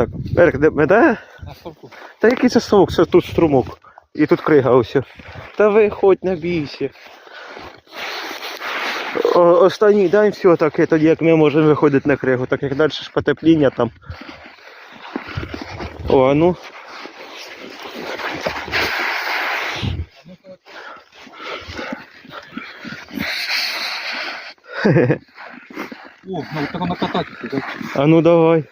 Так, Ерик, де меде? На ставку. Та який це совок, це тут струмок. І тут крига ось. Та виходь на бійся. Останній день все таке, тоді як ми можемо виходити на кригу, так як далі ж потепління там. О, а ну. О, надо только накатать. Да? А ну давай.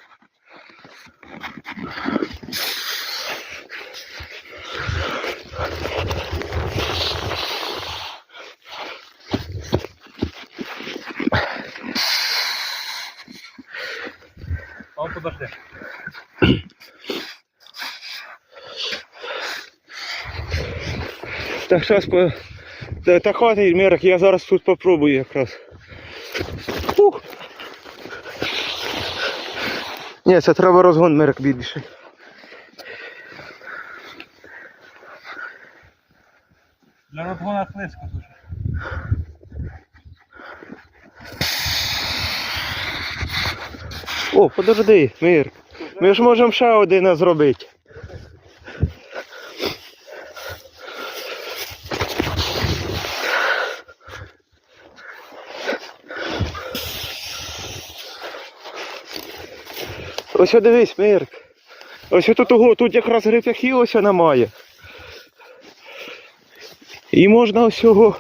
Он подожди. Так зараз по. Та, хватить, Мірик, я зараз тут попробую якраз. Ух. Ні, це треба розгон Мірик більший. Для разгона слизко, слушай. О, подожди, Мір. Ми ж можемо ще один зробити. Ось дивись, Мирк. Ось тут, ого, тут якраз грифяхи ось немає. І можна ось його